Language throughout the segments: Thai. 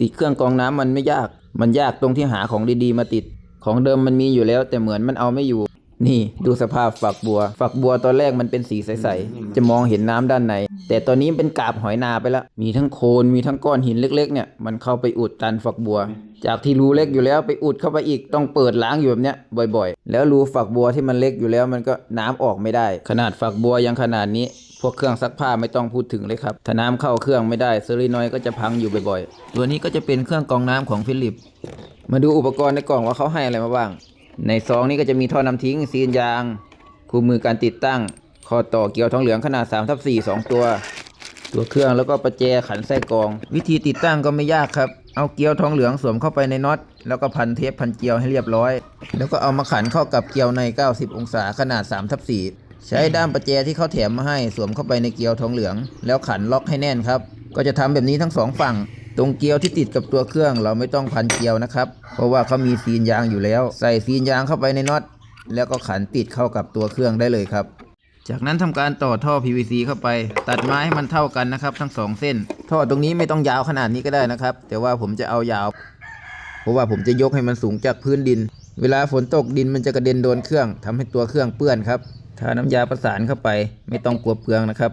ติดเครื่องกรองน้ำมันไม่ยาก มันยากตรงที่หาของดีๆ มาติด ของเดิมมันมีอยู่แล้ว แต่เหมือนมันเอาไม่อยู่ นี่ดูสภาพฝักบัว ฝักบัวตอนแรกมันเป็นสีใสๆ จะมองเห็นน้ำด้านใน แต่ตอนนี้เป็นกาบหอยนาไปแล้ว มีทั้งโคลน มีทั้งก้อนหินเล็ก ๆ เนี่ย มันเข้าไปอุดตันฝักบัว จากที่รูเล็กอยู่แล้วไปอุดเข้าไปอีก ต้องเปิดล้างอยู่แบบเนี้ยบ่อย ๆ แล้วรูฝักบัวที่มันเล็กอยู่แล้ว มันก็น้ำออกไม่ได้ ขนาดฝักบัวยังขนาดนี้ พวกเครื่องซักผ้าไม่ต้องพูดถึงเลยครับ ถ้าน้ำเข้าเครื่องไม่ได้เซรีนอยก็จะพังอยู่บ่อยๆ ตัวนี้ก็จะเป็นเครื่องกรองน้ำของฟิลิป มาดูอุปกรณ์ในกล่องว่าเขาให้อะไรมาบ้าง ในซองนี้ก็จะมีท่อนำทิ้ง ซีนยาง คู่มือการติดตั้ง ข้อต่อเกลียวทองเหลืองขนาด3ทับ4 2 ตัว ตัวเครื่องแล้วก็ประแจขันไส้กรอง วิธีติดตั้งก็ไม่ยากครับ เอาเกลียวทองเหลืองสวมเข้าไปในน็อต แล้วก็พันเทปพันเกลียวให้เรียบร้อย แล้วก็เอามาขันเข้ากับเกลียวใน 90 องศาขนาด3ทับ4 ใช้ด้ามประแจที่เขาแถมมาให้สวมเข้าไปในเกลียวทองเหลือง แล้วขันล็อกให้แน่นครับ ก็จะทำแบบนี้ทั้งสองฝั่ง ตรงเกลียวที่ติดกับตัวเครื่อง เราไม่ต้องพันเกลียวนะครับ เพราะว่าเขามีซีนยางอยู่แล้ว ใส่ซีนยางเข้าไปในน็อตแล้วก็ขันติดเข้ากับตัวเครื่องได้เลยครับ จากนั้นทำการต่อท่อ PVC เข้าไป ตัดไม้ให้มันเท่ากันนะครับ ทั้งสองเส้น ท่อตรงนี้ไม่ต้องยาวขนาดนี้ก็ได้นะครับ แต่ว่าผมจะเอายาว เพราะว่าผมจะยกให้มันสูงจากพื้นดิน เวลาฝนตกดินมันจะกระเด็นโดนเครื่องทำให้ตัวเครื่องเปื้อนครับ ทาน้ำยาประสานเข้าไปไม่ต้องกลัวเปลืองนะครับ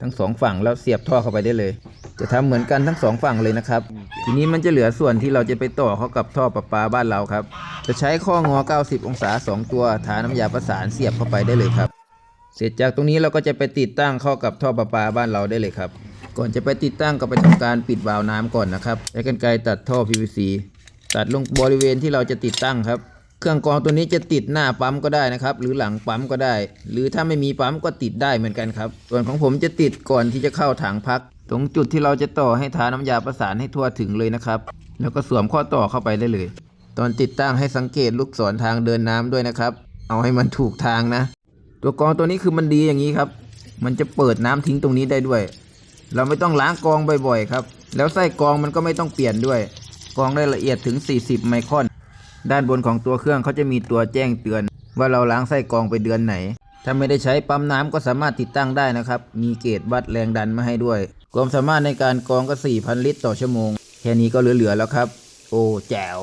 ทั้งสองฝั่งแล้วเสียบท่อเข้าไปได้เลย จะทำเหมือนกันทั้งสองฝั่งเลยนะครับ ทีนี้มันจะเหลือส่วนที่เราจะไปต่อเข้ากับท่อประปาบ้านเราครับ จะใช้ข้องอ 90 องศา 2 ตัวทาน้ำยาประสานเสียบเข้าไปได้เลยครับ เสร็จจากตรงนี้เราก็จะไปติดตั้งเข้ากับท่อประปาบ้านเราได้เลยครับ ก่อนจะไปติดตั้งก็ไปทำการปิดวาล์วน้ำก่อนนะครับใช้กรรไกรตัดท่อ PVC ตัดลงบริเวณที่เราจะติดตั้งครับ เครื่องกรองตัวนี้จะติดหน้าปั๊มก็ได้นะครับ หรือหลังปั๊มก็ได้ หรือถ้าไม่มีปั๊มก็ติดได้เหมือนกันครับ ส่วนของผมจะติดก่อนที่จะเข้าถังพัก ตรงจุดที่เราจะต่อให้ทาน้ำยาประสานให้ทั่วถึงเลยนะครับ แล้วก็สวมข้อต่อเข้าไปได้เลย ตอนติดตั้งให้สังเกตลูกศรทางเดินน้ำด้วยนะครับ เอาให้มันถูกทางนะ ตัวกรองตัวนี้คือมันดีอย่างนี้ครับ มันจะเปิดน้ำทิ้งตรงนี้ได้ด้วย เราไม่ต้องล้างกรองบ่อยๆครับ แล้วไส้กรองมันก็ไม่ต้องเปลี่ยนด้วยกรองได้ละเอียดถึง 40 ไมครอน ด้านบนของตัวเครื่องเขาจะมีตัวแจ้งเตือน ว่าเราล้างไส้กรองไปเดือนไหน ถ้าไม่ได้ใช้ปั๊มน้ำก็สามารถติดตั้งได้นะครับ มีเกจวัดแรงดันมาให้ด้วย ความสามารถในการกรองก็ 4,000 ลิตรต่อชั่วโมง แค่นี้ก็เหลือๆแล้วครับ โอ้แจ๋ว